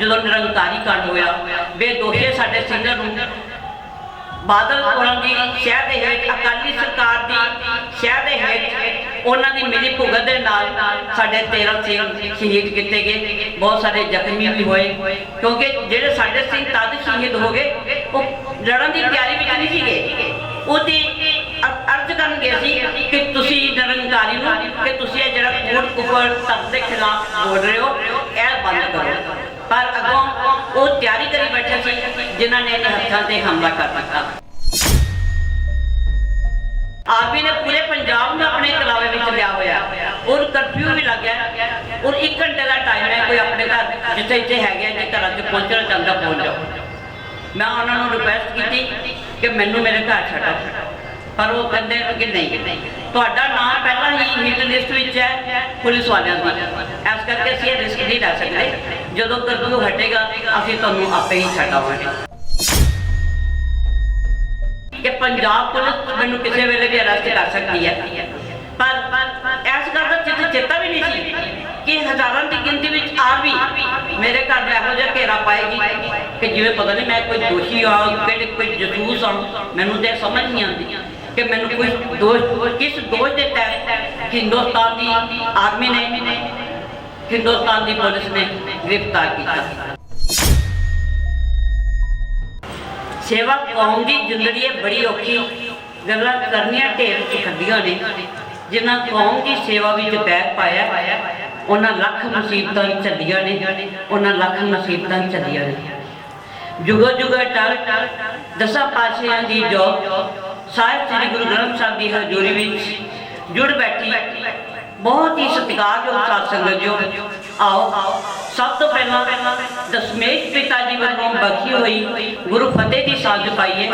ਜਦੋਂ ਨਿਰੰਕਾਰੀ ਕਾਂਡ ਹੋਇਆ ਬੇਦੋਸ਼ੇ ਸਾਡੇ ਸਿੰਘਾਂ ਨੂੰ ਬਾਦਲ ਉਹਨਾਂ ਦੀ ਸ਼ਹਿਰ ਦੇ ਹੇਠ, ਅਕਾਲੀ ਸਰਕਾਰ ਦੀ ਸ਼ਹਿਰ ਦੇ ਹੇਠ, ਉਹਨਾਂ ਦੀ ਮਿਲੀ ਭੁਗਤ ਦੇ ਨਾਲ ਸਾਡੇ 13 ਸਿੰਘ ਸ਼ਹੀਦ ਕੀਤੇ ਗਏ। ਬਹੁਤ ਸਾਰੇ ਜ਼ਖਮੀ ਵੀ ਹੋਏ, ਕਿਉਂਕਿ ਜਿਹੜੇ ਸਾਡੇ ਸਿੰਘ ਤਦ ਸ਼ਹੀਦ ਹੋ ਗਏ, ਉਹ ਲੜਨ ਦੀ ਤਿਆਰੀ ਵਿੱਚ ਨਹੀਂ ਸੀਗੇ। ਉਹਦੀ ਅ- ਅਰਜ਼ ਕਰਨ ਗਏ ਸੀ ਕਿ ਤੁਸੀਂ ਨਿਰੰਕਾਰੀ ਨੂੰ, ਕਿ ਤੁਸੀਂ ਇਹ ਜਿਹੜਾ ਕੋਟ ਕੁਫਰ ਧਰਮ ਦੇ ਖਿਲਾਫ ਬੋਲ ਰਹੇ ਹੋ, ਇਹ ਬੰਦ ਕਰੋ। ਪਰ ਅੱਗੋਂ ਉਹ ਤਿਆਰੀ ਕਰੀ ਬੈਠੇ ਸੀ, ਜਿਨ੍ਹਾਂ ਨੇ ਇਹਨਾਂ ਹੱਥਾਂ ਤੇ ਹਮਲਾ ਕਰ ਦਿੱਤਾ। ਆਰਮੀ ਨੇ ਪੂਰੇ ਪੰਜਾਬ ਨੂੰ ਆਪਣੇ ਕਲਾਵੇ ਵਿੱਚ ਲਿਆ ਹੋਇਆ। ਔਰ ਕਰਫਿਊ ਵੀ ਲੱਗਿਆ ਔਰ 1 ਘੰਟੇ ਦਾ ਟਾਈਮ ਹੈ, ਕੋਈ ਆਪਣੇ ਘਰ ਜਿੱਥੇ ਇੱਥੇ ਹੈਗੇ ਜੇ ਘਰਾਂ 'ਚ ਪਹੁੰਚਣਾ ਚਾਹੁੰਦਾ, ਪਹੁੰਚ ਜਾਓ। ਮੈਂ ਉਹਨਾਂ ਨੂੰ ਰਿਕੁਐਸਟ ਕੀਤੀ ਕਿ ਮੈਨੂੰ ਮੇਰੇ ਘਰ ਛੱਡੋ। ਪਰ ਉਹ ਕਹਿੰਦੇ ਕਿ ਨਹੀਂ। ਤੁਹਾਡਾ ਨਾਮ ਪਹਿਲਾਂ ਹੀ ਹਿੱਟ ਲਿਸਟ ਵਿੱਚ ਹੈ ਪੁਲਿਸ ਵਾਲਿਆਂ ਦੀ। ਇਸ ਕਰਕੇ ਅਸੀਂ ਇਹ ਰਿਸਕ ਨਹੀਂ ਲੈ ਸਕਦੇ। ਜਦੋਂ ਕਰਫਿਊ ਹਟੇਗਾ, ਅਸੀਂ ਤੁਹਾਨੂੰ ਆਪੇ ਹੀ ਛੱਡਾਵਾਂਗੇ ਕਿ ਪੰਜਾਬ ਪੁਲਿਸ ਮੈਨੂੰ ਕਿਸੇ ਵੇਲੇ ਵੀ ਅਰੈਸਟ ਕਰ ਸਕਦੀ ਹੈ। ਪਰ ਇਸ ਗੱਲ ਦਾ ਚਿੱਤ ਚੇਤਾ ਵੀ ਨਹੀਂ ਸੀ ਕਿ ਹਜ਼ਾਰਾਂ ਦੀ ਗਿਣਤੀ ਵਿੱਚ ਆ ਵੀ ਮੇਰੇ ਘਰ ਦਾ ਇਹੋ ਜਿਹਾ ਘੇਰਾ ਪਾਏਗੀ ਕਿ ਜਿਵੇਂ ਪਤਾ ਨਹੀਂ ਮੈਂ ਕੋਈ ਦੋਸ਼ੀ ਆ ਕਿਹੜੇ ਕੋਈ ਜਸੂਸ ਆ ਮੈਨੂੰ ਤੇ ਸਮਝ ਨਹੀਂ ਆਉਂਦੀ। ਕਿ ਮੈਨੂੰ ਕੋਈ ਦੋਸ਼, ਕਿਸ ਦੋਸ਼ ਦੇ ਤਹਿਤ ਹਿੰਦੁਸਤਾਨ ਦੀ ਆਰਮੀ ਨੇ ਹਿੰਦੁਸਤਾਨ ਦੀ ਪੁਲਿਸ ਨੇ ਗ੍ਰਿਫਤਾਰ ਕੀਤਾ? ਸੇਵਾ ਕੌਮ ਦੀ ਜ਼ਿੰਦਗੀ ਹੈ ਬੜੀ ਔਖੀ ਗੱਲਾਂ ਕਰਨੀਆਂ ਢੇਰ ਚੁੱਕਦੀਆਂ ਨੇ। ਜਿਨ੍ਹਾਂ ਕੌਮ ਦੀ ਸੇਵਾ ਵਿੱਚ ਬੈਗ ਪਾਇਆ, ਉਹਨਾਂ ਲੱਖ ਮੁਸੀਬਤਾਂ ਚੱਲੀਆਂ ਨੇ, ਉਹਨਾਂ ਲੱਖ ਮੁਸੀਬਤਾਂ ਚੱਲੀਆਂ ਨੇ। ਜੁਗੋ ਜੁਗੋ ਟਲ ਦਸਾਂ ਪਾਤਸ਼ਾਹਾਂ ਦੀ ਜੋ ਸਾਹਿਬ, ਸ੍ਰੀ ਗੁਰੂ ਗ੍ਰੰਥ ਸਾਹਿਬ ਦੀ ਹਜ਼ੂਰੀ ਵਿੱਚ ਜੁੜ ਬੈਠੀ ਬਹੁਤ ਹੀ ਸਤਿਕਾਰਯੋਗ ਸਾਧ ਸੰਗਤ ਜੋ, ਆਓ, ਸਭ ਤੋਂ ਪਹਿਲਾਂ ਦਸਮੇਸ਼ ਪਿਤਾ ਜੀ ਵੱਲੋਂ ਬਖਸ਼ੀ ਹੋਈ ਗੁਰੂ ਫਤਿਹ ਦੀ ਸਾਂਝ ਪਾਈਏ।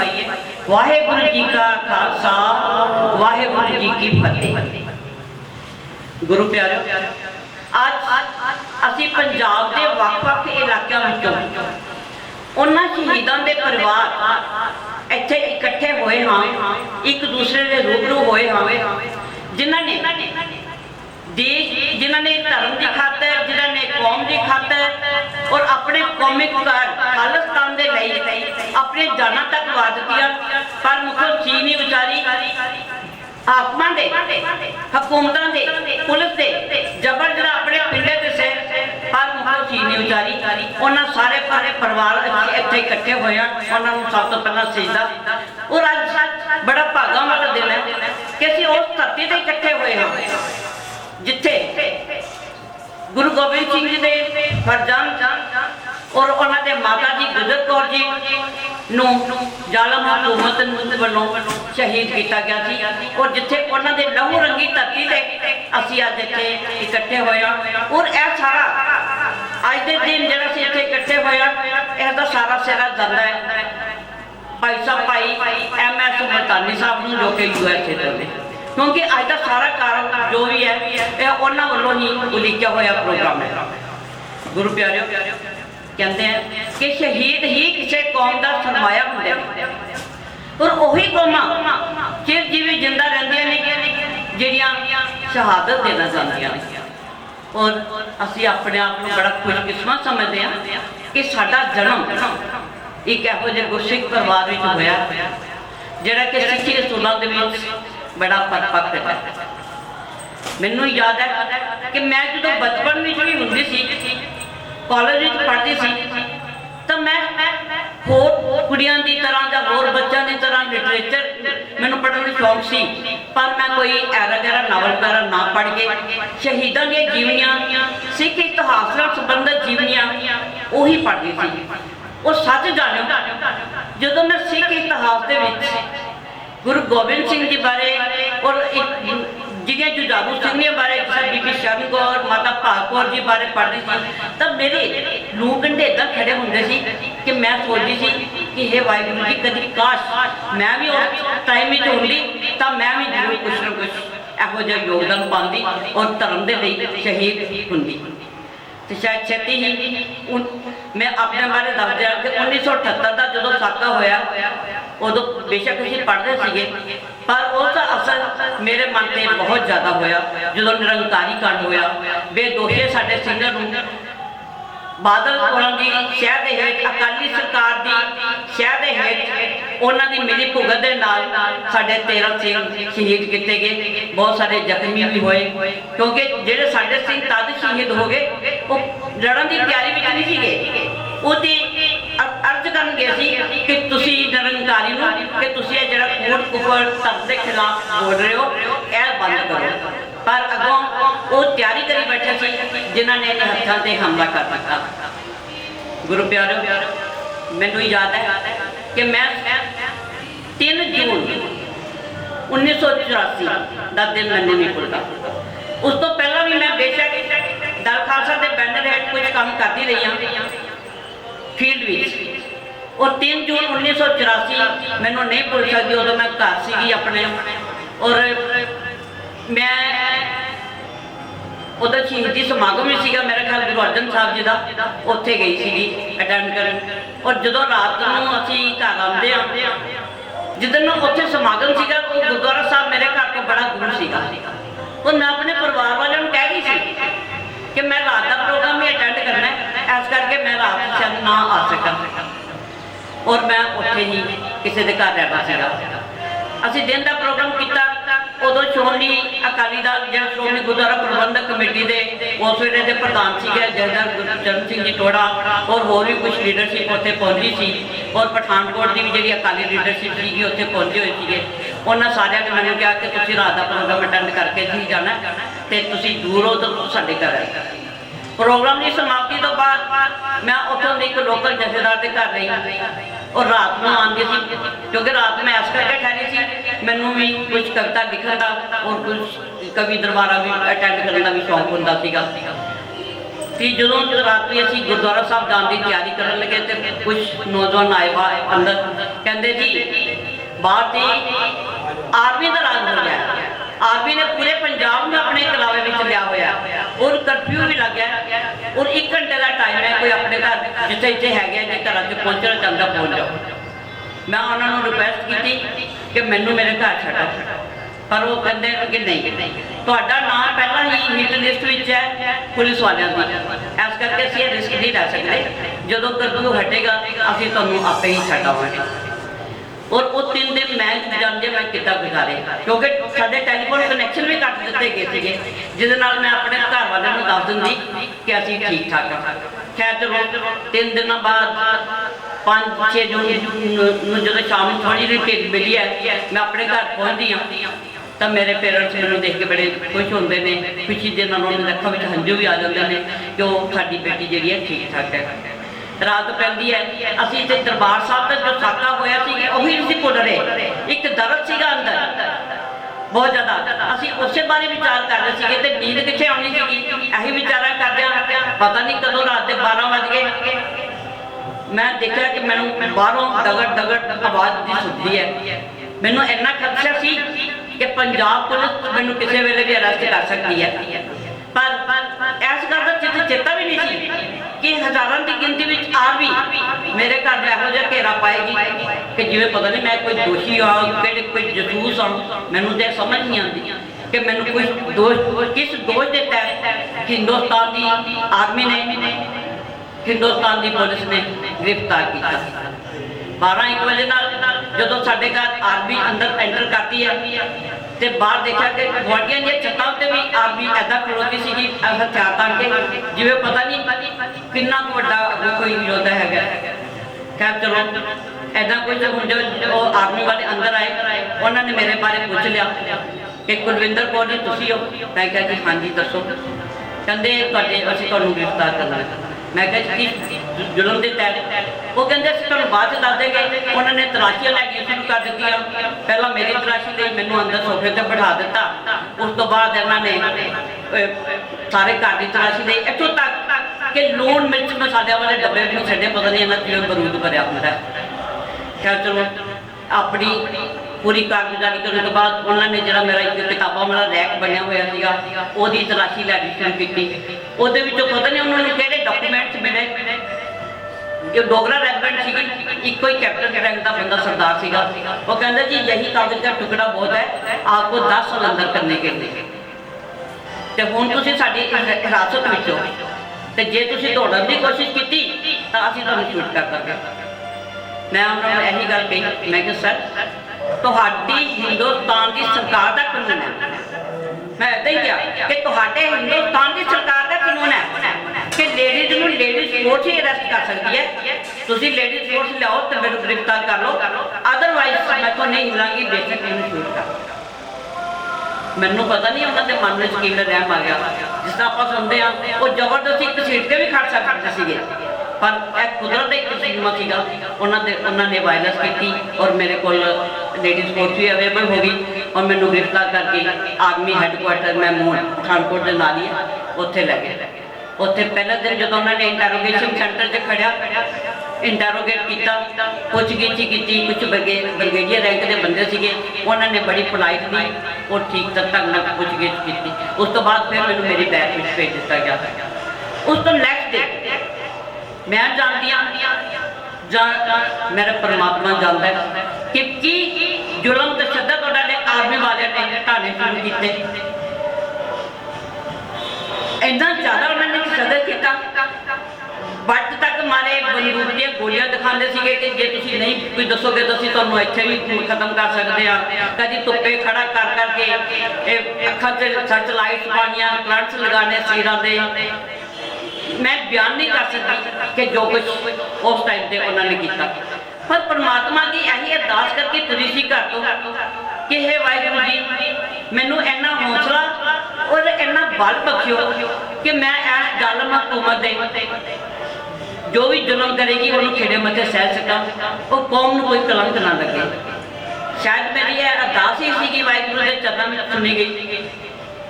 ਵਾਹਿਗੁਰੂ ਜੀ ਕਾ ਖਾਲਸਾ, ਵਾਹਿਗੁਰੂ ਜੀ ਕੀ ਫਤਿਹ। ਗੁਰੂ ਪਿਆਰਿਓ, ਅੱਜ ਅਸੀਂ ਪੰਜਾਬ ਦੇ ਵੱਖ-ਵੱਖ ਇਲਾਕਿਆਂ ਵਿੱਚੋਂ ਉਹਨਾਂ ਸ਼ਹੀਦਾਂ ਦੇ ਪਰਿਵਾਰ ਇੱਥੇ ਇਕੱਠੇ ਹੋਏ ਹਾਂ, ਇੱਕ ਦੂਸਰੇ ਦੇ ਰੂਬਰੂ ਹੋਏ ਹਾਂ। ਜਿਨ੍ਹਾਂ ਨੇ ਦੇਸ਼ ਜਿਨ੍ਹਾਂ ਨੇ ਧਰਮ ਦੀ ਖਾਤਰ, ਜਿਨ੍ਹਾਂ ਨੇ ਕੌਮ ਦੀ ਖਾਤਰ ਔਰ ਆਪਣੇ ਕੌਮੀ ਘਰ ਖਾਲਿਸਤਾਨ ਦੇ ਲਈ ਆਪਣੇ ਜਾਨਾਂ ਤੱਕ ਵਾਰ ਦਿੱਤੀਆਂ। ਪਰ ਮੁਖੋ ਚੀਨੀ ਵਿਚਾਰੀ। ਆਤਮਾ ਦੇ, ਹਕੂਮਤਾਂ ਦੇ, ਪੁਲਿਸ ਦੇ ਜ਼ਬਰ ਜਿਹੜਾ ਪਰ ਮੁਖੋ ਚੀਨੀ ਉਹਨਾਂ ਸਾਰੇ ਸਾਰੇ ਪਰਿਵਾਰ ਇੱਥੇ- ਇੱਥੇ ਇਕੱਠੇ ਹੋਇਆ ਉਹਨਾਂ ਨੂੰ ਸਭ ਤੋਂ ਪਹਿਲਾਂ ਸਜਦਾ ਔਰ ਅੱਜ ਬੜਾ ਭਾਗਾਂ ਵਾਲਾ ਦਿਨ ਹੈ ਕਿ ਅਸੀਂ ਉਸ ਧਰਤੀ ਤੇ ਇਕੱਠੇ ਹੋਏ ਹਾਂ, ਜਿੱਥੇ ਗੁਰੂ ਗੋਬਿੰਦ ਸਿੰਘ ਜੀ ਦੇ ਫਰਜ਼ਾਨ ਔਰ ਉਹਨਾਂ ਦੇ ਮਾਤਾ ਜੀ ਗੁਜਰ ਕੌਰ ਜੀ ਨੂੰ ਜ਼ਾਲਮ ਹਕੂਮਤ ਵੱਲੋਂ ਸ਼ਹੀਦ ਕੀਤਾ ਗਿਆ ਸੀ। ਔਰ ਜਿੱਥੇ ਉਹਨਾਂ ਦੇ ਲਹੂ ਰੰਗੀ ਧਰਤੀ ਤੇ ਅਸੀਂ ਅੱਜ ਇੱਥੇ ਇਕੱਠੇ ਹੋਏ ਹਾਂ। ਔਰ ਇਹ ਸਾਰਾ ਅੱਜ ਦੇ ਦਿਨ ਜਿਹੜਾ ਅਸੀਂ ਇੱਥੇ ਇਕੱਠੇ ਹੋਏ ਇਹਦਾ ਸਾਰਾ ਸਿਰਾ ਜਾਂਦਾ ਹੈ। ਭਾਈ ਸਾਹਿਬ, ਭਾਈ ਐਮ ਐਸ ਮਲਤਾਨੀ ਸਾਹਿਬ ਨੂੰ ਜੋ ਕਿ ਯੂ ਐਸ ਏ ਤੋਂ ਕਿਉਂਕਿ ਅੱਜ ਦਾ ਸਾਰਾ ਕਾਰਨ ਜੋ ਵੀ ਹੈ, ਇਹ ਉਹਨਾਂ ਵੱਲੋਂ ਹੀ ਉਲੀਕਿਆ ਹੋਇਆ ਪ੍ਰੋਗਰਾਮ ਹੈ। ਗੁਰੂ ਪਿਆਰਿਓ, ਕਹਿੰਦੇ ਆ ਕਿ ਸ਼ਹੀਦ ਹੀ ਕਿਸੇ ਕੌਮ ਦਾ ਸਰਮਾਇਆ ਹੁੰਦੇ ਨੇ ਔਰ ਉਹੀ ਕੌਮਾਂ ਚਿਰ ਜੀਵੀ ਜਿੰਦਾ ਰਹਿੰਦੀਆਂ ਨੇ, ਜਿਹੜੀਆਂ ਸ਼ਹਾਦਤ ਦੇਣਾ ਚਾਹੁੰਦੀਆਂ ਨੇ। ਔਰ ਅਸੀਂ ਆਪਣੇ ਆਪ ਨੂੰ ਬੜਾ ਖੁਸ਼ਕਿਸਮਤ ਸਮਝਦੇ ਹਾਂ ਕਿ ਸਾਡਾ ਜਨਮ ਇੱਕ ਇਹੋ ਜਿਹੇ ਗੁਰਸਿੱਖ ਪਰਿਵਾਰ ਵਿੱਚ ਹੋਇਆ ਜਿਹੜਾ ਕਿ ਸਿੱਖੀ ਰਸੂਲਾਂ ਦੇ ਵਿੱਚ ਬੜਾ ਪਰਪੱਕ ਹੈ। ਮੈਨੂੰ ਯਾਦ ਹੈ ਕਿ ਮੈਂ ਜਦੋਂ ਬਚਪਨ ਵਿੱਚ ਵੀ ਹੁੰਦੀ ਸੀ ਕਾਲਜ ਵਿੱਚ ਪੜ੍ਹਦੀ ਸੀ ਤਾਂ ਮੈਂ ਹੋਰ ਕੁੜੀਆਂ ਦੀ ਤਰ੍ਹਾਂ ਜਾਂ ਹੋਰ ਬੱਚਿਆਂ ਦੀ ਤਰ੍ਹਾਂ ਲਿਟਰੇਚਰ ਮੈਨੂੰ ਪੜ੍ਹਨ ਦਾ ਸ਼ੌਂਕ ਸੀ, ਪਰ ਮੈਂ ਕੋਈ ਐਰਾ ਗੈਰਾ ਨਾਵਲ ਵਗੈਰਾ ਨਾ ਪੜ੍ਹ ਕੇ ਸ਼ਹੀਦਾਂ ਦੀਆਂ ਜੀਵਨੀਆਂ, ਸਿੱਖ ਇਤਿਹਾਸ ਨਾਲ ਸੰਬੰਧਿਤ ਜੀਵਨੀਆਂ ਉਹੀ ਪੜ੍ਹਦੀ ਸੀ। ਉਹ ਸੱਚ ਜਾਣਿਓ, ਜਦੋਂ ਮੈਂ ਸਿੱਖ ਇਤਿਹਾਸ ਦੇ ਵਿੱਚ ਗੁਰੂ ਗੋਬਿੰਦ ਸਿੰਘ ਜੀ ਬਾਰੇ ਔਰ ਇੱਕ ਜਿਹੜੀਆਂ ਜੁਝਾਰੂ ਸਿੰਘਾਂ ਬਾਰੇ ਜਿਵੇਂ ਬੀਬੀ ਸ਼ਰਨ ਕੌਰ ਮਾਤਾ ਭਾਗ ਕੌਰ ਜੀ ਬਾਰੇ ਪੜ੍ਹਦੀ ਸੀ ਤਾਂ ਮੇਰੇ ਲੂ ਕੰਢੇ ਏਦਾਂ ਖੜੇ ਹੁੰਦੇ ਸੀ ਕਿ ਮੈਂ ਸੋਚਦੀ ਸੀ ਕਿ ਇਹ ਵਾਹਿਗੁਰੂ ਜੀ ਕਦੀ ਕਾਸ਼ ਮੈਂ ਵੀ ਉਸ ਟਾਈਮ ਵਿੱਚ ਹੁੰਦੀ ਤਾਂ ਮੈਂ ਵੀ ਜ਼ਰੂਰ ਕੁਛ ਨਾ ਕੁਛ ਇਹੋ ਜਿਹਾ ਯੋਗਦਾਨ ਪਾਉਂਦੀ ਔਰ ਧਰਮ ਦੇ ਲਈ ਸ਼ਹੀਦ ਹੁੰਦੀ ਤੇ ਸ਼ਾਇਦ ਛੇਤੀ ਹੀ ਮੈਂ ਆਪਣੇ ਬਾਰੇ ਦੱਸ ਦਿਆਂ ਕਿ 1978 ਦਾ ਜਦੋਂ ਸਾਕਾ ਹੋਇਆ ਉਦੋਂ ਬੇਸ਼ੱਕ ਅਸੀਂ ਪੜ੍ਹਦੇ ਸੀਗੇ ਪਰ ਉਸ ਅਸਰ ਮੇਰੇ ਮਨ ਤੇ ਬਹੁਤ ਜ਼ਿਆਦਾ ਹੋਇਆ, ਜਦੋਂ ਨਿਰੰਕਾਰੀ ਕਾਂਡ ਹੋਇਆ। ਬੇਦੋਸ਼ੇ ਸਾਡੇ ਸਿੰਘਾਂ ਨੂੰ ਬਾਦਲ ਉਹਨਾਂ ਦੀ ਸ਼ਹਿਰ ਦੇ ਹੇਠ, ਅਕਾਲੀ ਸਰਕਾਰ ਦੀ ਸ਼ਹਿ ਦੇ ਹੇਠ ਉਹਨਾਂ ਦੀ ਮਿਲੀ ਭੁਗਤ ਦੇ ਨਾਲ ਸਾਡੇ 13 ਸਿੰਘ ਸ਼ਹੀਦ ਕੀਤੇ ਗਏ। ਬਹੁਤ ਸਾਰੇ ਜ਼ਖਮੀ ਵੀ ਹੋਏ, ਕਿਉਂਕਿ ਜਿਹੜੇ ਸਾਡੇ ਸਿੰਘ ਤਦ ਸ਼ਹੀਦ ਹੋ ਗਏ, ਉਹ ਲੜਨ ਦੀ ਤਿਆਰੀ ਵਿੱਚ ਨਹੀਂ ਸੀਗੇ। ਉਹਦੀ ਅ- ਅਰਜ਼ ਸੀ ਕਿ ਤੁਸੀਂ ਨਿਰੰਕਾਰੀ ਨੂੰ, ਕਿ ਤੁਸੀਂ ਇਹ ਜਿਹੜਾ ਕੂੜ ਕੁਫਰ ਧਰਮ ਦੇ ਖਿਲਾਫ ਬੋਲ ਰਹੇ ਹੋ, ਇਹ ਬੰਦ ਕਰੋ। ਪਰ ਅੱਗੋਂ ਉਹ ਤਿਆਰੀ ਕਰੀ ਬੈਠੇ ਸੀ, ਜਿਨ੍ਹਾਂ ਨੇ ਇਹਨਾਂ ਹੱਥਾਂ ਤੇ ਹਮਲਾ ਕਰ ਦਿੱਤਾ। ਗੁਰੂ ਪਿਆਰਿਓ ਮੈਨੂੰ ਯਾਦ ਹੈ ਕਿ ਮੈਂ 3 ਜੂਨ 1984 ਦਾ ਦਿਨ ਮੈਨੂੰ ਨਹੀਂ ਭੁੱਲਦਾ। ਉਸ ਤੋਂ ਪਹਿਲਾਂ ਵੀ ਮੈਂ ਬੇਸ਼ੱਕ ਦਲ ਖਾਲਸਾ ਦੇ ਬੈਨਰ ਹੇਠ ਕੁਝ ਕੰਮ ਕਰਦੀ ਰਹੀ ਹਾਂ। ਫੀਲਡ ਵਿੱਚ। ਔਰ 3 ਜੂਨ 1984 ਮੈਨੂੰ ਨਹੀਂ ਭੁੱਲ ਸਕਦੀ ਉਦੋਂ ਮੈਂ ਘਰ ਸੀਗੀ ਆਪਣੇ। ਔਰ ਮੈਂ ਉਹਦਾ ਸ਼ਹੀਦੀ ਸਮਾਗਮ ਵੀ ਸੀਗਾ, ਮੇਰੇ ਖਿਆਲ ਗੁਰੂ ਅਰਜਨ ਸਾਹਿਬ ਜੀ ਦਾ। ਉੱਥੇ ਗਈ ਸੀਗੀ ਅਟੈਂਡ ਕਰਨ। ਔਰ ਜਦੋਂ ਰਾਤ ਨੂੰ ਅਸੀਂ ਘਰ ਆਉਂਦੇ ਆ ਜਿੱਦਨ ਉੱਥੇ ਸਮਾਗਮ ਸੀਗਾ, ਉਹ ਗੁਰਦੁਆਰਾ ਸਾਹਿਬ ਮੇਰੇ ਘਰ ਤੋਂ ਬੜਾ ਦੂਰ ਸੀਗਾ। ਉਹ ਮੈਂ ਆਪਣੇ ਪਰਿਵਾਰ ਵਾਲਿਆਂ ਨੂੰ ਕਹਿ ਗਈ ਸੀ ਕਿ ਮੈਂ ਰਾਤ ਦਾ ਪ੍ਰੋਗਰਾਮ ਹੀ ਅਟੈਂਡ ਕਰਨਾ ਹੈ, ਇਸ ਕਰਕੇ ਮੈਂ ਰਾਤ ਨੂੰ ਸ਼ਾਇਦ ਨਾ ਆ ਸਕਾਂ ਔਰ ਮੈਂ ਉੱਥੇ ਹੀ ਕਿਸੇ ਦੇ ਘਰ ਰਹਿਣਾ ਸੀਗਾ। ਅਸੀਂ ਦਿਨ ਦਾ ਪ੍ਰੋਗਰਾਮ ਕੀਤਾ। ਉਦੋਂ ਸ਼੍ਰੋਮਣੀ ਅਕਾਲੀ ਦਲ ਜਿਹੜਾ ਸ਼੍ਰੋਮਣੀ ਗੁਰਦੁਆਰਾ ਪ੍ਰਬੰਧਕ ਕਮੇਟੀ ਦੇ ਉਸ ਵੇਲੇ ਦੇ ਪ੍ਰਧਾਨ ਸੀਗੇ ਜਨਰਲ ਚਰਨ ਸਿੰਘ ਜੀ ਟੋੜਾ ਔਰ ਹੋਰ ਵੀ ਕੁਝ ਲੀਡਰਸ਼ਿਪ ਉੱਥੇ ਪਹੁੰਚੀ ਸੀ। ਔਰ ਪਠਾਨਕੋਟ ਦੀ ਵੀ ਜਿਹੜੀ ਅਕਾਲੀ ਲੀਡਰਸ਼ਿਪ ਸੀਗੀ, ਉੱਥੇ ਪਹੁੰਚੇ ਹੋਏ ਸੀਗੇ। ਉਹਨਾਂ ਸਾਰਿਆਂ ਨੇ ਮੈਨੂੰ ਕਿਹਾ ਕਿ ਤੁਸੀਂ ਰਾਤ ਦਾ ਪ੍ਰੋਗਰਾਮ ਅਟੈਂਡ ਕਰਕੇ ਜੀ ਜਾਣਾ ਤੇ ਤੁਸੀਂ ਦੂਰ ਹੋ ਸਾਡੇ ਘਰ ਆਏ ਪ੍ਰੋਗਰਾਮ ਦੀ ਸਮਾਪਤੀ ਤੋਂ ਬਾਅਦ ਮੈਂ ਉੱਥੋਂ ਦੇ ਇੱਕ ਲੋਕਲ ਜਥੇਦਾਰ ਦੇ ਘਰ ਰਹੀ। ਔਰ ਰਾਤ ਨੂੰ ਆਉਂਦੀ ਸੀ, ਕਿਉਂਕਿ ਰਾਤ ਮੈਂ ਇਸ ਕਰਕੇ ਠਹਿਰੀ ਸੀ, ਮੈਨੂੰ ਵੀ ਕੁਝ ਕਵਿਤਾ ਲਿਖਣ ਦਾ ਔਰ ਕੁਝ ਕਵੀ ਦਰਬਾਰਾ ਵੀ ਅਟੈਂਡ ਕਰਨ ਦਾ ਵੀ ਸ਼ੌਂਕ ਹੁੰਦਾ ਸੀਗਾ। ਤੇ ਜਦੋਂ ਰਾਤ ਨੂੰ ਅਸੀਂ ਗੁਰਦੁਆਰਾ ਸਾਹਿਬ ਜਾਣ ਦੀ ਤਿਆਰੀ ਕਰਨ ਲੱਗੇ ਤੇ ਕੁਝ ਨੌਜਵਾਨ ਆਏ ਬਾਹਰ ਅੰਦਰ, ਕਹਿੰਦੇ ਜੀ, ਬਾਹਰ ਦੀ ਆਰਮੀ ਦਾ ਰਾਜ ਹੋ ਗਿਆ। ਆਰਮੀ ਨੇ ਪੂਰੇ ਪੰਜਾਬ ਨੂੰ ਆਪਣੇ ਕਲਾਵੇ ਵਿੱਚ ਲਿਆ ਹੋਇਆ। ਔਰ ਕਰਫਿਊ ਵੀ ਲੱਗਿਆ ਔਰ 1 ਘੰਟੇ ਦਾ ਟਾਈਮ ਹੈ, ਕੋਈ ਆਪਣੇ ਘਰ ਜਿੱਥੇ ਇੱਥੇ ਹੈਗੇ ਆ, ਜੇ ਘਰਾਂ 'ਚ ਪਹੁੰਚਣਾ ਚਾਹੁੰਦਾ, ਪਹੁੰਚ ਜਾਓ। ਮੈਂ ਉਹਨਾਂ ਨੂੰ ਰਿਕੁਐਸਟ ਕੀਤੀ ਕਿ ਮੈਨੂੰ ਮੇਰੇ ਘਰ ਛੱਡੋ। ਪਰ ਉਹ ਕਹਿੰਦੇ ਕਿ ਨਹੀਂ। ਤੁਹਾਡਾ ਨਾਮ ਪਹਿਲਾਂ ਹੀ ਹਿੱਟ ਲਿਸਟ ਵਿੱਚ ਹੈ, ਪੁਲਿਸ ਵਾਲਿਆਂ ਦੀ। ਇਸ ਕਰਕੇ ਅਸੀਂ ਇਹ ਰਿਸਕ ਨਹੀਂ ਲੈ ਸਕਦੇ। ਜਦੋਂ ਕਰਫਿਊ ਹਟੇਗਾ, ਅਸੀਂ ਤੁਹਾਨੂੰ ਆਪੇ ਹੀ ਛੱਡਾਂਗੇ ਔਰ ਉਹ ਤਿੰਨ ਦਿਨ ਮੈਂ ਜਾਂਦੇ ਮੈਂ ਕਿੱਦਾਂ ਗੁਜ਼ਾਰੇ ਕਿਉਂਕਿ ਸਾਡੇ ਟੈਲੀਫੋਨ ਕਨੈਕਸ਼ਨ ਵੀ ਕੱਟ ਦਿੱਤੇ ਗਏ ਸੀਗੇ, ਜਿਹਦੇ ਨਾਲ ਮੈਂ ਆਪਣੇ ਘਰ ਵਾਲਿਆਂ ਨੂੰ ਦੱਸ ਦਿੰਦੀ ਕਿ ਅਸੀਂ ਠੀਕ ਠਾਕ ਹਾਂ। ਖੈਰ ਚਲੋ, ਤਿੰਨ ਦਿਨਾਂ ਬਾਅਦ 5-6 ਜੂਨ ਨੂੰ ਜਦੋਂ ਸ਼ਾਮ ਨੂੰ ਥੋੜੀ ਜਿਹੀ ਢਿੱਲ ਮਿਲੀ ਹੈ, ਮੈਂ ਆਪਣੇ ਘਰ ਪਹੁੰਚਦੀ ਹਾਂ। ਤਾਂ ਮੇਰੇ ਪੇਰੈਂਟਸ ਮੈਨੂੰ ਦੇਖ ਕੇ ਬੜੇ ਖੁਸ਼ ਹੁੰਦੇ ਨੇ। ਖੁਸ਼ੀ ਦੇ ਨਾਲ ਉਹਨਾਂ ਦੇ ਅੱਖਾਂ ਵਿੱਚ ਹੰਝੂ ਵੀ ਆ ਜਾਂਦੇ ਨੇ ਕਿ ਉਹ ਸਾਡੀ ਬੇਟੀ ਜਿਹੜੀ ਹੈ ਠੀਕ ਠਾਕ ਹੈ। ਰਾਤ ਪੈਂਦੀ ਹੈ। ਅਸੀਂ ਇੱਥੇ ਦਰਬਾਰ ਸਾਹਿਬ ਤੇ ਜੋ ਸਾਕਾ ਹੋਇਆ ਸੀ, ਉਹੀ ਨਹੀਂ ਸੀ ਭੁੱਲ ਰਹੇ। ਇੱਕ ਦਰਦ ਸੀਗਾ ਅੰਦਰ। ਬਹੁਤ ਜ਼ਿਆਦਾ। ਅਸੀਂ ਉਸੇ ਬਾਰੇ ਵਿਚਾਰ ਕਰ ਸੀਗੇ ਤੇ ਨੀਂਦ ਕਿੱਥੇ ਆਉਣੀ ਸੀਗੀ? ਇਹੀ ਵਿਚਾਰਾ ਕਰਦਿਆਂ ਪਤਾ ਨਹੀਂ ਕਦੋਂ ਰਾਤ ਦੇ 12 ਵਜ ਗਏ। ਮੈਂ ਦੇਖਿਆ ਕਿ ਮੈਨੂੰ ਬਾਹਰੋਂ ਦਗੜ ਦਗੜ ਆਵਾਜ਼ ਦੀ ਸੁਣਦੀ ਹੈ। ਮੈਨੂੰ ਇੰਨਾ ਖਦਸ਼ਾ ਸੀ ਕਿ ਪੰਜਾਬ ਪੁਲਿਸ ਮੈਨੂੰ ਕਿਸੇ ਵੇਲੇ ਵੀ ਅਰੈਸਟ ਕਰ ਸਕਦੀ ਹੈ। ਪਰ ਇਸ ਗੱਲ ਦਾ ਚੇਤਾ ਵੀ ਨਹੀਂ ਸੀ। ਕਿ ਹਜ਼ਾਰਾਂ ਦੀ ਗਿਣਤੀ ਵਿੱਚ ਆਰਮੀ ਮੇਰੇ ਘਰ ਦੇ ਇਹੋ ਜਿਹਾ ਘੇਰਾ ਪਾਏਗੀ ਕਿ ਜਿਵੇਂ ਪਤਾ ਨਹੀਂ ਮੈਂ ਕੋਈ ਦੋਸ਼ੀ ਹਾਂ ਕਿਹੜੇ ਕੋਈ ਜਸੂਸ ਹਾਂ ਮੈਨੂੰ ਤੇ ਸਮਝ ਨਹੀਂ ਆਉਂਦੀ ਕਿ ਮੈਨੂੰ ਕੋਈ ਦੋਸ਼, ਕਿਸ ਦੋਸ਼ ਦੇ ਤਹਿਤ ਹਿੰਦੁਸਤਾਨ ਦੀ ਆਰਮੀ ਨੇ, ਹਿੰਦੁਸਤਾਨ ਦੀ ਪੁਲਿਸ ਨੇ ਗ੍ਰਿਫਤਾਰ ਕੀਤਾ। 12 ਇੱਕ ਵਜੇ ਨਾਲ ਜਦੋਂ ਸਾਡੇ ਘਰ ਆਰਮੀ ਅੰਦਰ ਐਂਟਰ ਕਰਦੀ ਹੈ ਤੇ ਬਾਹਰ ਦੇਖਿਆ ਕਿ ਗਵਾਂਢੀਆਂ ਦੀਆਂ ਛੱਤਾਂ ਉੱਤੇ ਵੀ ਆਰਮੀ ਐਦਾਂ ਖਲੋਤੀ ਸੀਗੀ ਹਥਿਆਰ ਤਾਣ ਕੇ ਜਿਵੇਂ ਪਤਾ ਨਹੀਂ ਕਿੰਨਾ ਕੁ ਵੱਡਾ ਕੋਈ ਯੋਧਾ ਹੈਗਾ। ਖੈਰ ਚਲੋ ਐਦਾਂ ਕੁਝ ਹੁਣ ਜਦੋਂ ਉਹ ਆਰਮੀ ਵਾਲੇ ਅੰਦਰ ਆਏ, ਉਹਨਾਂ ਨੇ ਮੇਰੇ ਬਾਰੇ ਪੁੱਛ ਲਿਆ ਕਿ ਕੁਲਵਿੰਦਰ ਕੌਰ ਜੀ, ਤੁਸੀਂ ਹੋ? ਮੈਂ ਕਿਹਾ ਜੀ, ਹਾਂਜੀ, ਦੱਸੋ। ਕਹਿੰਦੇ, ਤੁਹਾਡੇ, ਅਸੀਂ ਤੁਹਾਨੂੰ ਗ੍ਰਿਫਤਾਰ ਕਰਨਾ ਮੈਂ ਕਿਹਾ ਜੀ ਜ਼ੁਲਮ ਦੇ ਤਹਿਤ। ਉਹ ਕਹਿੰਦੇ ਅਸੀਂ ਤੁਹਾਨੂੰ ਬਾਅਦ ਚ ਦੱਸ ਦੇਗੇ। ਉਹਨਾਂ ਨੇ ਤਰਾਸ਼ੀਆਂ ਲੈਣੀਆਂ ਸ਼ੁਰੂ ਕਰ ਦਿੱਤੀਆਂ। ਪਹਿਲਾਂ ਮੇਰੀ ਤਰਾਸ਼ੀ ਲਈ ਮੈਨੂੰ ਅੰਦਰ ਸੋਫੇ ਤੇ ਬਿਠਾ ਦਿੱਤਾ। ਉਸ ਤੋਂ ਬਾਅਦ ਇਹਨਾਂ ਨੇ ਸਾਰੇ ਘਰ ਦੀ ਤਰਾਸ਼ੀ ਲਈ ਇੱਥੋਂ ਤੱਕ ਕਿ ਲੂਣ ਮਿਰਚ ਮਸਾਲਿਆਂ ਵਾਲੇ ਡੱਬੇ ਵੀ ਨਹੀਂ ਛੱਡੇ। ਪਤਾ ਨਹੀਂ ਇਹਨਾਂ ਕਿਵੇਂ ਬਰੂਦ ਭਰਿਆ ਹੁੰਦਾ ਖੈਰ ਚਲੋ, ਆਪਣੀ ਪੂਰੀ ਕਾਰਗੁਜ਼ਾਰੀ ਕਰਨ ਤੋਂ ਬਾਅਦ ਉਹਨਾਂ ਨੇ ਜਿਹੜਾ ਮੇਰਾ ਇੱਕ ਕਿਤਾਬਾਂ ਵਾਲਾ ਰੈਕ ਬਣਿਆ ਹੋਇਆ ਸੀਗਾ, ਉਹਦੀ ਤਲਾਸ਼ੀ ਲੈਣੀ ਸ਼ੁਰੂ ਕੀਤੀ। ਉਹਦੇ ਵਿੱਚੋਂ ਪਤਾ ਨਹੀਂ ਉਹਨਾਂ ਨੂੰ ਕਿਹੜੇ ਡਾਕੂਮੈਂਟਸ ਮਿਲੇ। ਇਹ ਡੋਗਰਾ ਰੈਗਮੈਂਟ ਸੀਗੀ, ਇੱਕੋ ਹੀ ਕੈਪਟਨ ਰੈਂਕ ਦਾ ਬੰਦਾ ਸਰਦਾਰ ਸੀਗਾ। ਉਹ ਕਹਿੰਦਾ ਜੀ ਯਹੀ ਕਾਗਜ਼ ਦਾ ਟੁਕੜਾ ਬਹੁਤ ਹੈ, ਆਪਕੋ 10 ਸਾਲ ਅੰਦਰ ਕਰਨੇ ਕੇ लिए ਤੇ ਹੁਣ ਤੁਸੀਂ ਸਾਡੀ ਹਿਰਾਸਤ ਵਿੱਚੋਂ ਹੋ ਤੇ ਜੇ ਤੁਸੀਂ ਦੌੜਨ ਦੀ ਕੋਸ਼ਿਸ਼ ਕੀਤੀ, ਤਾਂ ਅਸੀਂ ਤੁਹਾਨੂੰ ਸ਼ੂਟ ਕਰ ਦਾਂਗੇ। ਮੈਂ ਉਹਨਾਂ ਨੂੰ ਇਹੀ ਗੱਲ ਕਹੀ, ਮੈਂ ਕਿਹਾ, ਸਰ, ਤੁਹਾਡੀ ਹਿੰਦੁਸਤਾਨ ਦੀ ਸਰਕਾਰ ਦਾ ਕਾਨੂੰਨ ਹੈ। ਮੈਂ ਏਦਾਂ ਹੀ ਕਿਹਾ ਕਿ ਤੁਹਾਡੇ ਹਿੰਦੁਸਤਾਨ ਦੀ ਸਰਕਾਰ ਦਾ ਕਾਨੂੰਨ ਹੈ। ਕਿ ਲੇਡੀਜ਼ ਨੂੰ ਲੇਡੀਜ਼ ਫੋਰਸ ਹੀ ਅਰੈਸਟ ਕਰ ਸਕਦੀ ਹੈ। ਤੁਸੀਂ ਲੇਡੀਜ਼ ਫੋਰਸ ਲਿਆਓ ਤੇ ਮੈਨੂੰ ਗ੍ਰਿਫਤਾਰ ਕਰ ਲਓ। ਅਦਰਵਾਈਜ਼ ਮੈਂ ਤਾਂ ਨਹੀਂ ਹਿਲਾਂਗੀ ਬੇਸ਼ੱਕ ਇਹਨੂੰ ਸ਼ੂਟ ਕਰ ਮੈਨੂੰ ਪਤਾ ਨਹੀਂ ਉਹਨਾਂ ਦੇ ਮਨ ਵਿੱਚ ਕਿਵੇਂ ਰਹਿਮ ਆ ਗਿਆ। ਜਿਸ ਤਰ੍ਹਾਂ ਆਪਾਂ ਸੁਣਦੇ ਆ ਉਹ ਜ਼ਬਰਦਸਤੀ ਇੱਕ ਸੀਟ ਤੇ ਵੀ ਖੜ ਸਕਦੇ ਸੀਗੇ। ਪਰ ਇਹ ਕੁਦਰਤ ਦਾ ਇੱਕ ਸੀਮਾ ਸੀਗਾ। ਉਹਨਾਂ ਦੇ ਉਹਨਾਂ ਨੇ ਵਾਇਲੈਂਸ ਕੀਤੀ ਔਰ ਮੇਰੇ ਕੋਲ ਲੇਡੀਜ਼ ਫੋਰਸ ਵੀ ਅਵੇਲੇਬਲ ਹੋ ਗਈ ਔਰ ਮੈਨੂੰ ਗ੍ਰਿਫਤਾਰ ਕਰਕੇ ਆਰਮੀ ਹੈੱਡਕੁਆਟਰ ਮੈਂ ਮੋਹਨ ਪਠਾਨਕੋਟ ਦੇ ਨਾਲ ਹੀ ਉੱਥੇ ਲੈ ਗਏ। ਉੱਥੇ ਪਹਿਲੇ ਦਿਨ ਜਦੋਂ ਉਹਨਾਂ ਨੇ ਇੰਟਰੋਗੇਸ਼ਨ ਸੈਂਟਰ 'ਚ ਖੜਿਆ ਇੰਟਰੋਗੇਟ ਕੀਤਾ ਪੁੱਛ ਕੀਤੀ ਕੁਝ ਬਰਗੇਡੀਅਰ ਰੈਂਕ ਦੇ ਬੰਦੇ ਸੀਗੇ, ਉਹਨਾਂ ਨੇ ਬੜੀ ਪੋਲਾਈਟਲੀ ਔਰ ਠੀਕ ਢੰਗ ਨਾਲ ਪੁੱਛ ਕੀਤੀ। ਉਸ ਤੋਂ ਬਾਅਦ ਫਿਰ ਮੈਨੂੰ ਮੇਰੀ ਬੈਗ ਵਿੱਚ ਭੇਜ ਦਿੱਤਾ ਗਿਆ। ਉਸ ਤੋਂ ਨੈਕਸਟ ਡੇ ਮੈਂ ਜਾਣਦੀ ਹਾਂ, ਜਾਂ ਮੇਰਾ ਪਰਮਾਤਮਾ ਜਾਣਦਾ ਕਿ ਕੀ ਜ਼ੁਲਮ ਤੇ ਸ਼ੱਦਤ ਉਹਨਾਂ ਨੇ ਆਰਮੀ ਵਾਲਿਆਂ ਨੇ ਢਾਣੇ ਸ਼ੁਰੂ ਕੀਤੇ। ਇੰਨਾ ਜ਼ਿਆਦਾ ਉਹਨਾਂ ਨੇ ਕੀਤਾ। ਬੱਟ ਤੱਕ ਮਾਰੇ ਬੰਦੂਕ ਦੀਆਂ ਗੋਲੀਆਂ ਦਿਖਾਉਂਦੇ ਸੀਗੇ ਕਿ ਜੇ ਤੁਸੀਂ ਨਹੀਂ ਕੋਈ ਦੱਸੋਗੇ ਤਾਂ ਅਸੀਂ ਤੁਹਾਨੂੰ ਇੱਥੇ ਵੀ ਖਤਮ ਕਰ ਸਕਦੇ ਆ ਕਦੀ ਧੁੱਪੇ ਖੜਾ ਕਰ ਕਰਕੇ ਇਹ ਅੱਖਾਂ ਤੇ ਸਰਚ ਲਾਈਟਸ ਪਾਣੀਆਂ ਕਰੰਟਸ ਲਗਾਣੇ ਸਿਰਾਂ ਦੇ। ਮੈਂ ਬਿਆਨ ਨਹੀਂ ਕਰ ਸਕਦੀ ਕਿ ਜੋ ਕੁਝ ਉਸ ਟਾਈਮ ਤੇ ਉਹਨਾਂ ਨੇ ਕੀਤਾ। ਪਰ ਪਰਮਾਤਮਾ ਦੀ ਇਹੀ ਅਰਦਾਸ ਕਰਕੇ ਤੁਰੀ ਸੀ ਘਰ ਤੋਂ ਕਿ हे ਵਾਹਿਗੁਰੂ ਜੀ, ਮੈਨੂੰ ਇੰਨਾ ਹੌਸਲਾ ਔਰ ਇੰਨਾ ਬਲ ਬਖਸ਼ਿਓ ਕਿ ਮੈਂ ਇਹ ਗੱਲ ਹਕੂਮਤ ਦੇ ਜੋ ਵੀ ਜ਼ੁਲਮ ਕਰੇਗੀ, ਉਹਨੂੰ ਖੇੜੇ ਮੱਥੇ ਸਹਿ ਸਕਾਂ। ਉਹ ਕੌਮ ਨੂੰ ਕੋਈ ਕਲੰਕ ਨਾ ਲੱਗੇ। ਸ਼ਾਇਦ ਮੇਰੀ ਇਹ ਅਰਦਾਸ ਹੀ ਸੀ ਕਿ ਵਾਹਿਗੁਰੂ ਦੇ ਚਰਨਾਂ ਵਿੱਚ ਸੁਣੀ ਗਈ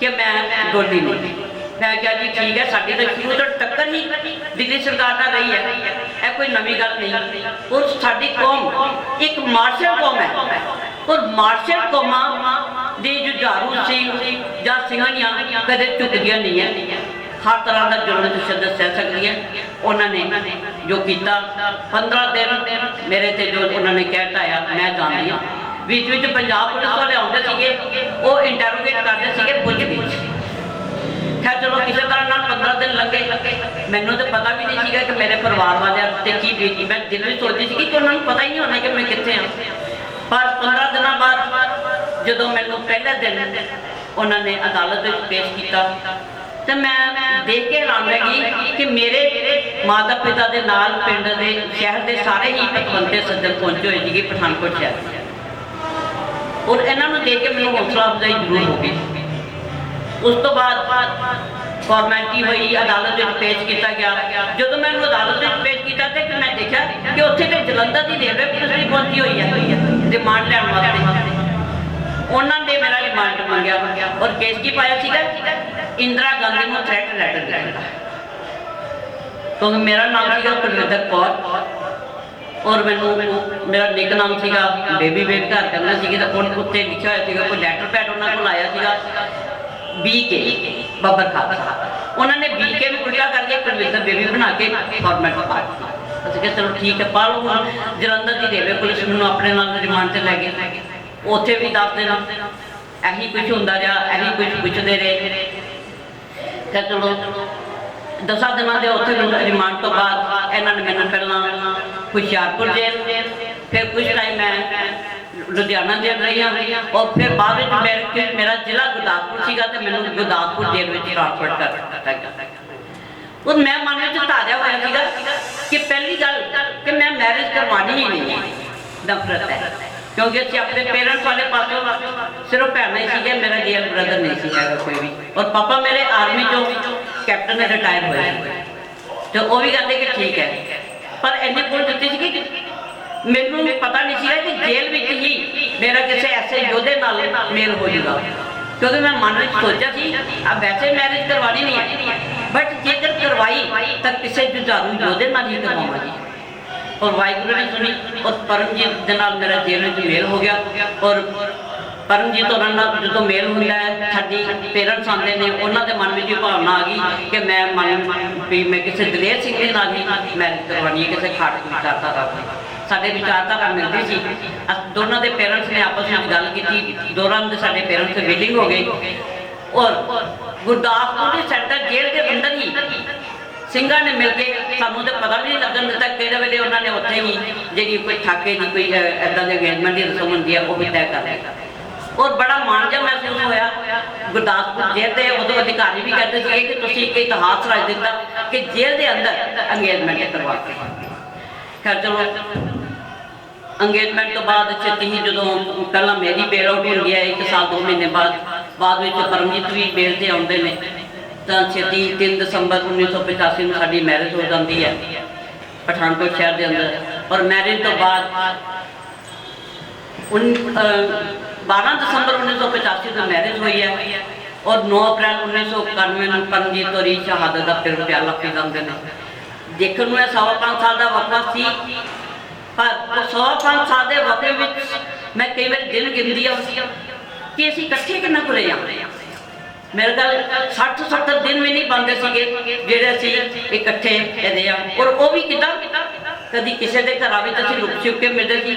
ਕਿ ਮੈਂ ਡੋਲੀ ਨਹੀਂ। ਮੈਂ ਕਿਹਾ ਜੀ, ਠੀਕ ਹੈ, ਸਾਡੀ ਤਾਂ ਸ਼ੁਰੂ ਤੋਂ ਟੱਕਰ ਹੀ ਦਿੱਲੀ ਸਰਕਾਰ ਨਾਲ ਰਹੀ ਹੈ। ਇਹ ਕੋਈ ਨਵੀਂ ਗੱਲ ਨਹੀਂ। ਔਰ ਸਾਡੀ ਕੌਮ ਇੱਕ ਮਾਰਸ਼ਲ ਕੌਮ ਹੈ। ਔਰ ਮਾਰਸ਼ਲ ਕੌਮਾਂ ਦੇ ਜੁਝਾਰੂ ਸੀ ਜਾਂ ਸਿੰਘਾਂ ਕਦੇ ਝੁਕਦੀਆਂ ਨਹੀਂ ਹੈ। ਹਰ ਤਰ੍ਹਾਂ ਦਾ ਜ਼ੁਲਮ ਤੇ ਸ਼ਿੱਦਤ ਸਹਿ ਸਕਦੀ ਹੈ। ਉਹਨਾਂ ਨੇ ਜੋ ਕੀਤਾ 15 ਦਿਨ ਮੇਰੇ ਤੇ ਜੋ ਉਹਨਾਂ ਨੇ ਕਹਿ ਢਾਇਆ, ਮੈਂ ਜਾਣਦੀ ਹਾਂ। ਵਿੱਚ ਵਿੱਚ ਪੰਜਾਬ ਪੁਲਿਸ ਵਾਲੇ ਆਉਂਦੇ ਸੀਗੇ, ਉਹ ਇੰਟਰੋਗੇਟ ਕਰਦੇ ਸੀਗੇ ਪੁੱਛ ਗਿੱਛ। ਖੈਰ ਚਲੋ, ਕਿਸੇ ਤਰ੍ਹਾਂ ਨਾਲ 15 ਦਿਨ ਲੱਗੇ। ਮੈਨੂੰ ਤਾਂ ਪਤਾ ਵੀ ਨਹੀਂ ਸੀਗਾ ਕਿ ਮੇਰੇ ਪਰਿਵਾਰ ਵਾਲਿਆਂ ਤੇ ਕੀ ਬੀਤੀ। ਮੈਂ ਦਿਲ ਵਿੱਚ ਸੋਚਦੀ ਸੀ ਕਿ ਉਹਨਾਂ ਨੂੰ ਪਤਾ ਹੀ ਨਹੀਂ ਹੋਣਾ ਕਿ ਮੈਂ ਕਿੱਥੇ ਹਾਂ। ਪਰ 15 ਦਿਨਾਂ ਬਾਅਦ ਜਦੋਂ ਮੈਨੂੰ ਪਹਿਲੇ ਦਿਨ ਉਹਨਾਂ ਨੇ ਅਦਾਲਤ ਵਿੱਚ ਪੇਸ਼ ਕੀਤਾ ਤੇ ਮੈਂ ਦੇਖ ਕੇ ਹੈਰਾਨ ਰਹਿ ਕਿ ਮੇਰੇ ਮਾਤਾ ਪਿਤਾ ਦੇ ਨਾਲ ਪਿੰਡ ਦੇ ਸ਼ਹਿਰ ਦੇ ਸਾਰੇ ਹੀ ਪਤਵੰਤੇ ਸੱਜਣ ਪਹੁੰਚੇ ਹੋਏ ਸੀਗੇ ਪਠਾਨਕੋਟ ਸ਼ਹਿਰ ਔਰ ਇਹਨਾਂ ਨੂੰ ਦੇਖ ਕੇ ਮੈਨੂੰ ਹੌਸਲਾ ਅਫਜ਼ਾਈ ਜ਼ਰੂਰ ਹੋ ਗਈ। ਉਸ ਤੋਂ ਬਾਅਦ ਫਾਰਮੈਲਿਟੀ ਹੋਈ, ਅਦਾਲਤ ਵਿੱਚ ਪੇਸ਼ ਕੀਤਾ ਗਿਆ। ਜਦੋਂ ਮੈਂ ਉਹਨੂੰ ਅਦਾਲਤ ਵਿੱਚ ਪੇਸ਼ ਕੀਤਾ ਤੇ ਮੈਂ ਦੇਖਿਆ ਕਿ ਉੱਥੇ ਤੇ ਜਲੰਧਰ ਦੀ ਰੇਲਵੇ ਪੁਲਿਸ ਵੀ ਪਹੁੰਚੀ ਹੋਈ ਹੈ। ਰਿਮਾਂਡ ਲੈਣ ਵਾਸਤੇ। ਉਹਨਾਂ ਨੇ ਮੇਰਾ ਰਿਮਾਂਡ ਮੰਗਿਆ। ਔਰ ਕੇਸ ਕੀ ਪਾਇਆ ਸੀਗਾ? ਇੰਦਰਾ ਗਾਂਧੀ ਨੂੰ ਥ੍ਰੈਟ ਲੈਟਰ ਦਿੱਤਾ। ਕਿਉਂਕਿ ਮੇਰਾ ਨਾਮ ਸੀਗਾ ਕੁਲਵਿੰਦਰ ਕੌਰ ਔਰ ਮੈਨੂੰ ਮੇਰਾ ਨਿਕ ਨਾਮ ਸੀਗਾ ਬੇਬੀ ਵੇਟ ਘਰ ਕਰਨਾ ਸੀਗਾ ਤਾਂ ਉਹ ਉੱਤੇ ਲਿਖਿਆ ਹੋਇਆ ਸੀਗਾ, ਕੋਈ ਲੈਟਰ ਪੈਡ ਉਹਨਾਂ ਕੋਲ ਆਇਆ ਸੀਗਾ ਬੀਕੇ ਬੱਬਰ ਖਾਨ। ਉਹਨਾਂ ਨੇ ਬੀਕੇ ਨੂੰ ਉਲਟਾ ਕਰਕੇ ਕੁਲਵਿੰਦਰ ਬੇਬੀ ਬਣਾ ਕੇ ਫਾਰਮੈਟ ਪਾ ਦਿੱਤਾ। ਅਸੀਂ ਕਿਹਾ ਚਲੋ ਠੀਕ ਹੈ, ਪਾ ਲਓ ਜਲੰਧਰ ਦੀ ਰੇਲਵੇ ਪੁਲਿਸ ਮੈਨੂੰ ਆਪਣੇ ਨਾਲ ਰਿਮਾਂਡ ਤੇ ਲੈ ਗਏ ਉੱਥੇ ਵੀ ਦੱਸ ਦੇਣਾ। ਇਹੀ ਕੁਝ ਹੁੰਦਾ ਰਿਹਾ, ਇਹੀ ਕੁਝ ਪੁੱਛਦੇ ਰਹੇ। ਤੇ ਚਲੋ। ਦਸਾਂ ਦਿਨਾਂ ਦੇ ਉੱਥੇ ਰਿਮਾਂਡ ਤੋਂ ਬਾਅਦ ਇਹਨਾਂ ਨੇ ਮੈਨੂੰ ਪਹਿਲਾਂ ਹੁਸ਼ਿਆਰਪੁਰ ਜੇਲ੍ਹ, ਫਿਰ ਕੁਝ ਟਾਈਮ ਮੈਂ ਲੁਧਿਆਣਾ ਜੇਲ੍ਹ ਰਹੀ ਹਾਂ ਔਰ ਫਿਰ ਬਾਅਦ ਵਿੱਚ ਮੇਰੇ ਮੇਰਾ ਜ਼ਿਲ੍ਹਾ ਗੁਰਦਾਸਪੁਰ ਸੀਗਾ ਤੇ ਮੈਨੂੰ ਗੁਰਦਾਸਪੁਰ ਜੇਲ੍ਹ ਵਿੱਚ ਟ੍ਰਾਂਸਫਰ ਕਰ ਦਿੱਤਾ ਗਿਆ। ਉਹ ਮੈਂ ਮਨ ਵਿੱਚ ਤਾਜ਼ਾ ਹੋਇਆ ਸੀਗਾ ਕਿ ਪਹਿਲੀ ਗੱਲ ਕਿ ਮੈਂ ਮੈਰਿਜ ਕਰਵਾਉਣੀ ਹੀ ਨਹੀਂ ਨਫ਼ਰਤ ਹੈ। ਕਿਉਂਕਿ ਅਸੀਂ ਆਪਣੇ ਪੇਰੈਂਟਸ ਵਾਲੇ ਪਾਸੋਂ ਸਿਰਫ ਭੈਣਾਂ ਹੀ ਸੀਗੇ ਮੇਰਾ ਰੀਅਲ ਬ੍ਰਦਰ ਨਹੀਂ ਸੀ ਹੈਗਾ ਕੋਈ ਵੀ। ਔਰ ਪਾਪਾ ਮੇਰੇ ਆਰਮੀ ਚੋਂ ਕੈਪਟਨ ਨੇ ਰਿਟਾਇਰ ਹੋਏ ਤੇ ਉਹ ਵੀ ਕਹਿੰਦੇ ਕਿ ਠੀਕ ਹੈ। ਪਰ ਇੰਨੇ ਕੋਲ ਦਿੱਤੀ ਸੀ ਕਿ ਮੈਨੂੰ ਪਤਾ ਨਹੀਂ ਸੀਗਾ ਕਿ ਜੇਲ੍ਹ ਵਿੱਚ ਹੀ ਮੇਰਾ ਕਿਸੇ ਐਸੇ ਯੋਧੇ ਨਾਲ ਮੇਲ ਹੋ ਜਾਊਗਾ ਕਿਉਂਕਿ ਮੈਂ ਮਨ ਵਿੱਚ ਸੋਚਿਆ ਸੀ, ਆ ਵੈਸੇ ਮੈਰਿਜ ਕਰਵਾਣੀ ਨਹੀਂ ਹੈ ਬਟ ਜੇਕਰ ਕਰਵਾਈ ਤਾਂ ਕਿਸੇ ਜੁਝਾਰੂ ਯੋਧੇ ਨਾਲ ਹੀ ਕਰਵਾਵਾਂਗੀ। ਔਰ ਵਾਹਿਗੁਰੂ ਨੇ ਸੁਣੀ ਔਰ ਪਰਮਜੀਤ ਦੇ ਨਾਲ ਮੇਰਾ ਜੇਲ੍ਹ ਵਿੱਚ ਮੇਲ ਹੋ ਗਿਆ ਔਰ ਪਰਮਜੀਤ ਉਹਨਾਂ ਨਾਲ ਜਦੋਂ ਮੇਲ ਹੁੰਦਾ ਹੈ, ਸਾਡੀ ਪੇਰੈਂਟਸ ਆਉਂਦੇ ਨੇ, ਉਹਨਾਂ ਦੇ ਮਨ ਵਿੱਚ ਇਹ ਭਾਵਨਾ ਆ ਗਈ ਕਿ ਮੈਂ ਮਨ ਵੀ ਮੈਂ ਕਿਸੇ ਦਲੇਰ ਸਿੰਘ ਦੇ ਨਾਲ ਹੀ ਮੈਰਿਜ ਕਰਵਾਉਣੀ ਹੈ, ਕਿਸੇ ਖਾਟ ਵਿਚਾਰਧਾਰਾ ਨਾਲ ਸਾਡੇ ਵਿਚਾਰਧਾਰਾ ਮਿਲਦੀ ਸੀ। ਦੋਨਾਂ ਦੇ ਪੇਰੈਂਟਸ ਨੇ ਆਪਸ ਵਿੱਚ ਗੱਲ ਕੀਤੀ। ਦੋਨਾਂ ਦੇ ਸਾਡੇ ਪੇਰੈਂਟਸ ਮੀਟਿੰਗ ਹੋ ਗਈ ਔਰ ਗੁਰਦਾਸਪੁਰ ਦੇ ਸੈਂਟਰ ਜੇਲ੍ਹ ਦੇ ਅੰਦਰ ਹੀ ਸਿੰਘਾਂ ਨੇ ਮਿਲ ਕੇ ਸਾਨੂੰ ਤਾਂ ਪਤਾ ਵੀ ਨਹੀਂ ਲੱਗਣ ਦਿੱਤਾ ਕਿਹੜੇ ਵੇਲੇ ਉਹਨਾਂ ਨੇ ਉੱਥੇ ਹੀ ਜਿਹੜੀ ਕੋਈ ਠਾਕੇ ਦੀ ਕੋਈ ਐਦਾਂ ਦੀ ਅੰਗੇਜਮੈਂਟ ਦੀ ਰਸਮ ਹੁੰਦੀ ਹੈ ਉਹ ਵੀ ਤੈਅ ਕਰ ਲਈ ਔਰ ਬੜਾ ਮਾਣ ਜਿਹਾ ਮਹਿਸੂਸ ਹੋਇਆ। ਗੁਰਦਾਸਪੁਰ ਜੇਲ੍ਹ ਦੇ ਉਦੋਂ ਅਧਿਕਾਰੀ ਵੀ ਕਹਿੰਦੇ ਸੀ ਕਿ ਤੁਸੀਂ ਇੱਕ ਇਤਿਹਾਸ ਰਚ ਦਿੱਤਾ ਕਿ ਜੇਲ੍ਹ ਦੇ ਅੰਦਰ ਅੰਗੇਜਮੈਂਟ ਕਰਵਾ ਕੇ। ਖੈਰ ਚਲੋ ਅੰਗੇਜਮੈਂਟ ਤੋਂ ਬਾਅਦ ਛੇਤੀ ਹੀ ਜਦੋਂ ਪਹਿਲਾਂ ਮੇਰੀ ਬੇਲ ਆਊਟ ਹੁੰਦੀ ਹੈ, ਇੱਕ ਸਾਲ, ਦੋ ਮਹੀਨੇ ਬਾਅਦ ਬਾਅਦ ਵਿੱਚ ਪਰਮਜੀਤ ਵੀ ਬੇਲ ਤੇ ਆਉਂਦੇ ਨੇ। ਤਾਂ ਛੇਤੀ 3 ਦਸੰਬਰ 1985 ਨੂੰ ਸਾਡੀ ਮੈਰਿਜ ਹੋ ਜਾਂਦੀ ਹੈ, ਪਠਾਨਕੋਟ ਸ਼ਹਿਰ ਦੇ ਅੰਦਰ। ਔਰ ਮੈਰਿਜ ਤੋਂ ਬਾਅਦ ਉਨ, ਅਹ 12 ਦਸੰਬਰ 1985 ਨੂੰ ਮੈਰਿਜ ਹੋਈ ਹੈ। ਔਰ 9 ਅਪ੍ਰੈਲ 1991 ਨੂੰ ਪਰਮਜੀਤ ਔਰ ਸ਼ਹਾਦਤ ਦਾ ਫਿਰ ਪਿਆਲਾ ਪੀ ਜਾਂਦੇ ਨੇ। ਦੇਖਣ ਨੂੰ ਇਹ ਸਵਾ ਪੰਜ ਸਾਲ ਦਾ ਵਕਫਾ ਸੀ, ਪਰ ਉਹ ਸਵਾ ਪੰਜ ਸਾਲ ਦੇ ਵਕਫੇ ਵਿੱਚ ਮੈਂ ਕਈ ਵਾਰ ਦਿਨ ਗਿਣਦੀ ਆ ਕਿ ਅਸੀਂ ਇਕੱਠੇ ਕਿੰਨਾ ਕੁ ਰਹੇ ਹਾਂ ਮੇਰੇ ਗੱਲ 60 70 ਦਿਨ ਵੀ ਨਹੀਂ ਬੰਦੇ ਸੀਗੇ, ਜਿਹੜੇ ਅਸੀਂ ਇਕੱਠੇ ਰਹੇ ਆ। ਔਰ ਉਹ ਵੀ ਕਿਦਾਂ? ਕਦੀ ਕਿਸੇ ਦੇ ਘਰਾਂ ਵਿੱਚ ਅਸੀਂ ਲੁਕ ਛੁਪ ਕੇ ਮਿਲਦੇ ਸੀ,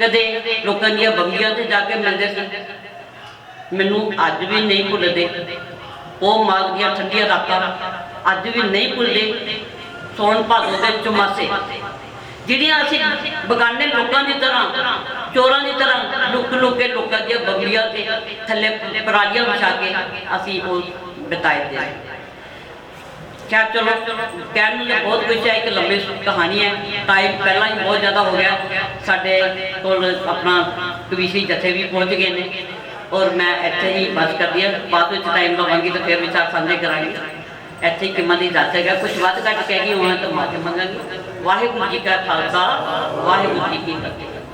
ਕਦੇ ਲੋਕਾਂ ਦੀਆਂ ਬੰਗੀਆਂ ਤੇ ਜਾ ਕੇ ਮਿਲਦੇ ਸੀ। ਮੈਨੂੰ ਅੱਜ ਵੀ ਨਹੀਂ ਭੁੱਲਦੇ। ਉਹ ਮਾਘ ਦੀਆਂ ਠੰਡੀਆਂ ਰਾਤਾਂ ਅੱਜ ਵੀ ਨਹੀਂ ਭੁੱਲਦੇ। ਸੌਣ ਭਾਦੋ ਦੇ ਚੁਮਾਸੇ। ਜਿਹੜੀਆਂ ਅਸੀਂ ਬਗਾਨੇ ਲੋਕਾਂ ਦੀ ਤਰ੍ਹਾਂ, ਚੋਰਾਂ ਦੀ ਤਰ੍ਹਾਂ ਲੁਕ ਲੁਕ ਕੇ ਲੋਕਾਂ ਦੀਆਂ ਬੰਗਲੀਆਂ ਤੇ ਥੱਲੇ ਪਰਾਲੀਆਂ ਵਿਛਾ ਕੇ ਅਸੀਂ ਉਹ ਬਿਤਾਏ ਦੇ ਕਿਆ ਚਲੋ, ਕਹਿਣ ਨੂੰ ਬਹੁਤ ਕੁਝ ਹੈ, ਇੱਕ ਲੰਬੀ ਕਹਾਣੀ ਹੈ। ਟਾਈਮ ਪਹਿਲਾਂ ਹੀ ਬਹੁਤ ਜ਼ਿਆਦਾ ਹੋ ਗਿਆ। ਸਾਡੇ ਕੋਲ ਆਪਣਾ ਕਵੀਸ਼ੀ ਜਥੇ ਵੀ ਪਹੁੰਚ ਗਏ ਨੇ। ਔਰ ਮੈਂ ਇੱਥੇ ਹੀ ਬਸ ਕਰਦੀ ਹਾਂ। ਬਾਅਦ ਵਿੱਚ ਟਾਈਮ ਲਵਾਂਗੀ ਤਾਂ ਫਿਰ ਵਿਚਾਰ ਸਾਂਝੇ ਕਰਾਂਗੇ। ਇੱਥੇ ਹੀ ਕਿਮਾਂ ਦੀ ਦੱਸ ਹੈਗਾ ਕੁਝ ਵੱਧ ਘੱਟ ਕਹਿ ਗਈ ਹੋਣਾ ਤਾਂ ਮਾਫੀ ਮੰਗਾਂਗੀ। ਵਾਹਿਗੁਰੂ ਜੀ ਕਾ ਖਾਲਸਾ, ਵਾਹਿਗੁਰੂ ਜੀ ਕੀ ਫਤਿਹ।